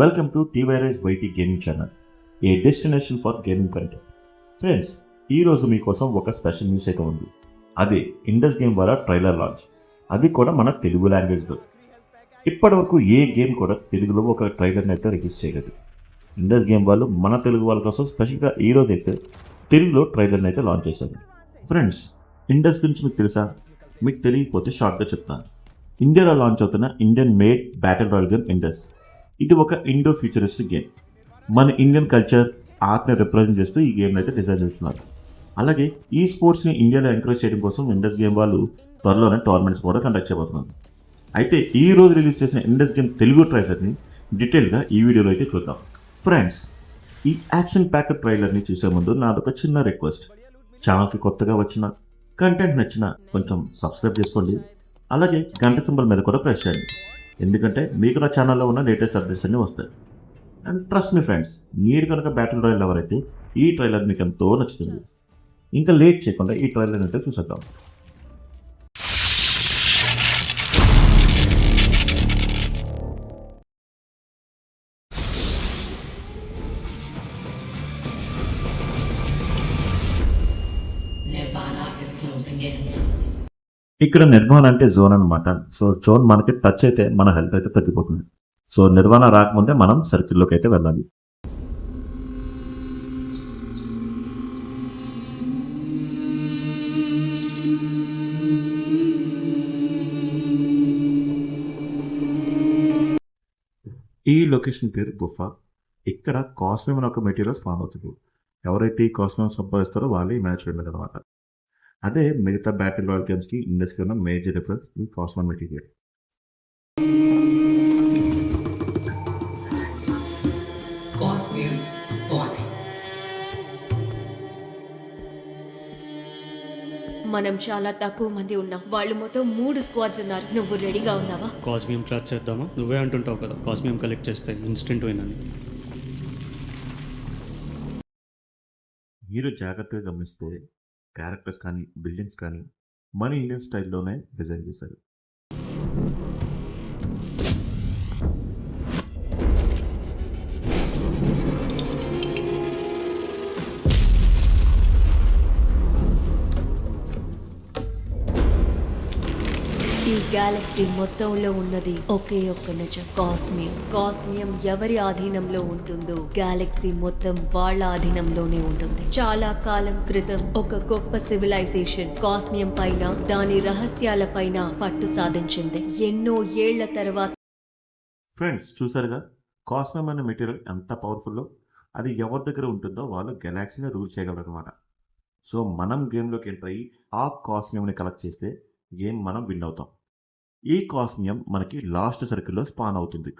Welcome to TYrise YT gaming channel a destination for gaming content friends ఈ రోజు మీకోసం ఒక స్పెషల్ న్యూస్ అయితే ఉంది. అదే ఇండస్ గేమ్ వల్ల ట్రైలర్ లాంచ్ అది కూడా మన తెలుగు లాంగ్వేజ్లో ఇప్పటివరకు ఏ గేమ్ కూడా తెలుగులో ఒక ట్రైలర్ని అయితే రిలీజ్ చేయలేదు. ఇండస్ గేమ్ వాళ్ళు మన తెలుగు వాళ్ళ కోసం స్పెషల్గా ఈ అయితే తెలుగులో ట్రైలర్ని అయితే లాంచ్ చేశారు. ఫ్రెండ్స్ ఇండస్ గురించి మీకు తెలుసా? మీకు తెలియకపోతే షార్ట్గా చెప్తాను. ఇండియాలో లాంచ్ అవుతున్న Indian made battle royale game Indus ఇది ఒక ఇండో ఫ్యూచరిస్టిక్ గేమ్ మన ఇండియన్ కల్చర్ ఆర్ట్ని రిప్రజెంట్ చేస్తూ ఈ గేమ్ అయితే డిజైన్ చేస్తున్నారు. అలాగే ఈ స్పోర్ట్స్ని ఇండియాలో ఎంకరేజ్ చేయడం కోసం ఇండస్ గేమ్ వాళ్ళు త్వరలోనే టోర్నమెంట్స్ కూడా కండక్ట్ చేయబోతున్నారు. అయితే ఈ రోజు రిలీజ్ చేసిన ఇండస్ గేమ్ తెలుగు ట్రైలర్ని డీటెయిల్గా ఈ వీడియోలో అయితే చూద్దాం. ఫ్రెండ్స్ ఈ యాక్షన్ ప్యాకెట్ ట్రైలర్ని చూసే ముందు నాదొక చిన్న రిక్వెస్ట్ ఛానల్కి కొత్తగా వచ్చిన కంటెంట్ నచ్చిన కొంచెం సబ్స్క్రైబ్ చేసుకోండి. అలాగే గంట సింబల్ మీద కూడా ప్రెస్ చేయండి. ఎందుకంటే మీకు నా ఛానల్లో ఉన్న లేటెస్ట్ అప్డేట్స్ అన్నీ వస్తాయి. అండ్ ట్రస్ట్ మీ ఫ్రెండ్స్ మీరు కనుక బ్యాటిల్ రాయల్ ఎవరైతే ఈ ట్రైలర్ మీకు ఎంతో నచ్చుతుంది. ఇంకా లేట్ చేయకుండా ఈ ట్రైలర్ అయితే చూసేద్దాం. Nirvana is closing in. ఇక్కడ నిర్వాణ అంటే జోన్ అనమాట సో జోన్ మనకి టచ్ అయితే మన హెల్త్ అయితే తగ్గిపోతుంది. సో నిర్వాణ రాకముందే మనం సర్కిల్లోకి అయితే వెళ్ళాలి. ఈ లొకేషన్ పేరు గుఫా. ఇక్కడ కాస్మియం అనే ఒక మెటీరియల్ స్పాన్ అవుతుంది. ఎవరైతే ఈ కాస్మియం సంపాదిస్తారో వాళ్ళు ఈ మ్యాచ్ వెళ్ళదు అనమాట అదే మిగతా బ్యాటిల్ రాయల్ గేమ్స్కి ఇండస్కి ఉన్న మేజర్ డిఫరెన్స్ ఈ కాస్మన్ మెటీరియల్ Cosmere spawning. మనం చాలా తక్కువ మంది ఉన్నాం. వాళ్ళు మొత్తం మూడు స్క్వాడ్స్ ఉన్నారు. నువ్వు రెడీగా ఉన్నావా? కాస్మియం క్లాత్ చేద్దామా? నువ్వే అంటుంటావు కదా కాస్మియం కలెక్ట్ చేస్తే ఇన్స్టెంట్ వినని మీరు జాగ్రత్తగా గమనిస్తే క్యారెక్టర్స్ కానీ బిల్డింగ్స్ కానీ మన ఇండియన్ స్టైల్లోనే డిజైన్ చేశారు. ఈ గ్యాలక్సీ మొత్తంలో ఉన్నది. ఒకే ఒక్క నిజం కాస్మియం. కాస్మియం ఎవరి ఆధీనంలో ఉంటుందో గ్యాలక్సీ మొత్తం వాళ్ళ ఆధీనంలోనే ఉంటుంది. చాలా కాలం క్రితం ఒక గొప్ప సివిలైజేషన్ కాస్మియం పైన దాని రహస్యాల పైన పట్టు సాధించింది. ఎన్నో ఏళ్ళ తర్వాత ఫ్రెండ్స్ చూసారుగా కాస్మియం అనే మెటీరియల్ ఎంత పవర్ఫుల్లో అది ఎవరి దగ్గర ఉంటుందో వాళ్ళు గెలాక్సీని రూల్ చేయగలరు అనమాట సో మనం గేమ్లోకి ఎంటర్ అయ్యి ఆ కాస్మియంని కలెక్ట్ చేస్తే గేమ్ మనం విన్ అవుతాం. ఈ కాస్మియం మనకి లాస్ట్ సర్కిల్లో స్పాన్ అవుతుంది.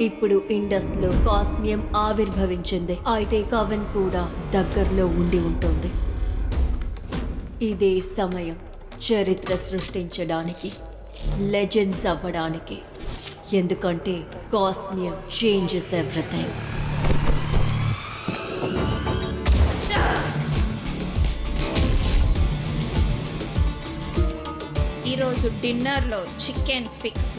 ఇప్పుడు ఇండస్లో కాస్మియం ఆవిర్భవించింది. అయితే కవన్ కూడా దగ్గరలో ఉండి ఉంటుంది. ఇదే సమయం చరిత్ర సృష్టించడానికి లెజెండ్స్ అవ్వడానికి. ఎందుకంటే కాస్మియం చేంజెస్ ఎవ్రీథింగ్. ఈరోజు డిన్నర్లో చికెన్ ఫిక్స్.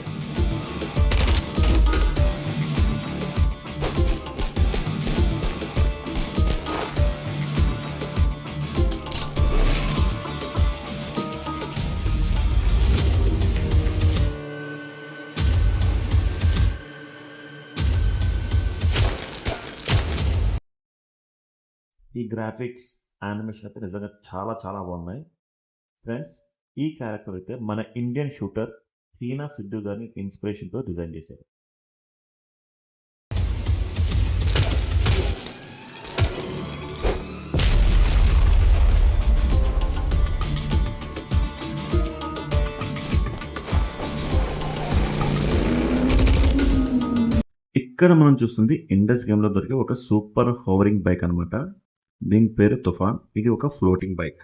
ఈ గ్రాఫిక్స్ యానిమేషన్ అయితే నిజంగా చాలా చాలా బాగున్నాయి. ఫ్రెండ్స్ ఈ క్యారెక్టర్ అయితే మన ఇండియన్ షూటర్ హీనా సిద్ధు గారిని ఇన్స్పిరేషన్తో డిజైన్ చేశారు. ఇక్కడ మనం చూస్తుంది ఇండస్ గేమ్లో దొరికే ఒక సూపర్ హోవరింగ్ బైక్ అన్నమాట. దీని పేరు తుఫాన్. ఇది ఒక ఫ్లోటింగ్ బైక్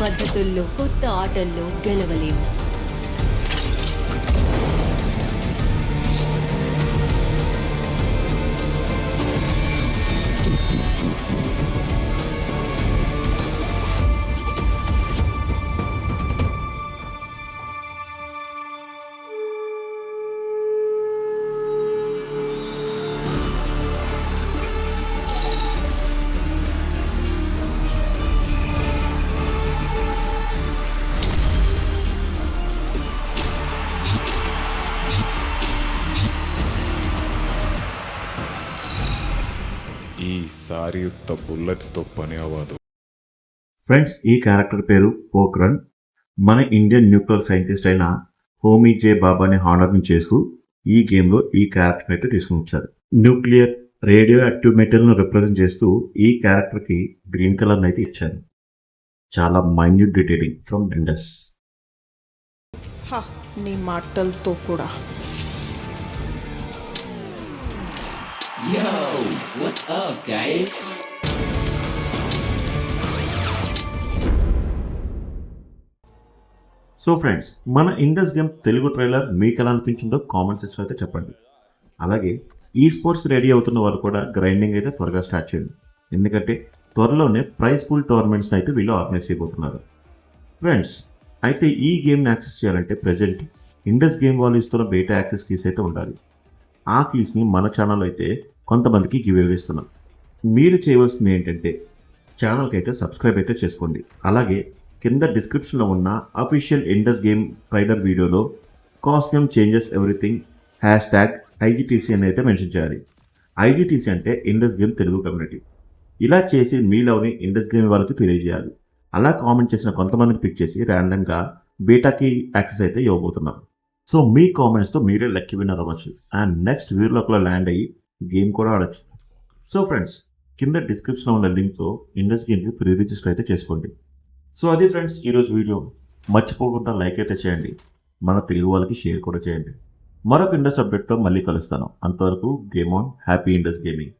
పద్ధతుల్లో కొత్త ఆటల్లో గెలవలేము. ఈసారి ఉత్త బుల్లెట్స్తో పని అవ్వదు. ఫ్రెండ్స్ ఈ క్యారెక్టర్ పేరు పోక్రన్. మన ఇండియన్ న్యూక్లియర్ సైంటిస్ట్ అయిన హోమీ జే బాబాని హానర్ని చేస్తూ ఈ గేమ్లో ఈ క్యారెక్టర్ అయితే తీసుకుని వచ్చారు. న్యూక్లియర్ రేడియో యాక్టివ్ మెటీరియల్ను రిప్రజెంట్ చేస్తూ ఈ క్యారెక్టర్కి గ్రీన్ కలర్ని అయితే ఇచ్చారు. చాలా మైన్యూట్ డీటెయిలింగ్ ఫ్రమ్ డెండస్ హ, నీ మాటలతో కూడా. Yo, what's up, guys? So friends మన ఇండస్ గేమ్ తెలుగు ట్రైలర్ మీకు ఎలా అనిపించిందో కామెంట్ సెక్షన్ అయితే చెప్పండి. అలాగే ఈ స్పోర్ట్స్ రెడీ అవుతున్న వాళ్ళు కూడా గ్రైండింగ్ అయితే త్వరగా స్టార్ట్ చేయండి. ఎందుకంటే త్వరలోనే ప్రైజ్ పూల్ టోర్నమెంట్స్ని అయితే వీళ్ళు ఆర్గనైజ్ చేయబోతున్నారు. ఫ్రెండ్స్ అయితే ఈ గేమ్ని యాక్సెస్ చేయాలంటే ప్రజెంట్ ఇండస్ గేమ్ వాళ్ళు ఇస్తున్న బేటా యాక్సెస్ కీస్ అయితే ఉండాలి. ఆ కీస్ని మన ఛానల్ అయితే కొంతమందికి గివ్ ఇస్తున్నాం మీరు చేయవలసింది ఏంటంటే ఛానల్కి అయితే సబ్స్క్రైబ్ అయితే చేసుకోండి. అలాగే కింద డిస్క్రిప్షన్లో ఉన్న అఫీషియల్ ఇండస్ గేమ్ ట్రైలర్ వీడియోలో costume changes everything hashtag IGTC అని అయితే మెన్షన్ చేయాలి. ఐజీటీసీ అంటే ఇండస్ గేమ్ తెలుగు కమ్యూనిటీ ఇలా చేసి మీ లవ్ని ఇండస్ గేమ్ వాళ్ళకి తెలియజేయాలి. అలా కామెంట్ చేసిన కొంతమందిని పిక్ చేసి ర్యాండమ్గా బీటాకి యాక్సెస్ అయితే ఇవ్వబోతున్నాం. సో మీ కామెంట్స్తో మీరే లక్కి విన్నర్ అవ్వచ్చు. అండ్ నెక్స్ట్ వీడియోలో ల్యాండ్ అయ్యి గేమ్ కూడా ఆడచ్చు. సో ఫ్రెండ్స్ కింద డిస్క్రిప్షన్లో ఉన్న లింక్తో ఇండస్ గేమ్కి ప్రీ రిజిస్టర్ అయితే చేసుకోండి. సో అది ఫ్రెండ్స్ ఈరోజు వీడియో. మర్చిపోకుండా లైక్ అయితే చేయండి. మన తెలుగు వాళ్ళకి షేర్ కూడా చేయండి. మరొక ఇండస్ అప్డేట్తో మళ్ళీ కలుస్తాను. అంతవరకు game on happy Indus gaming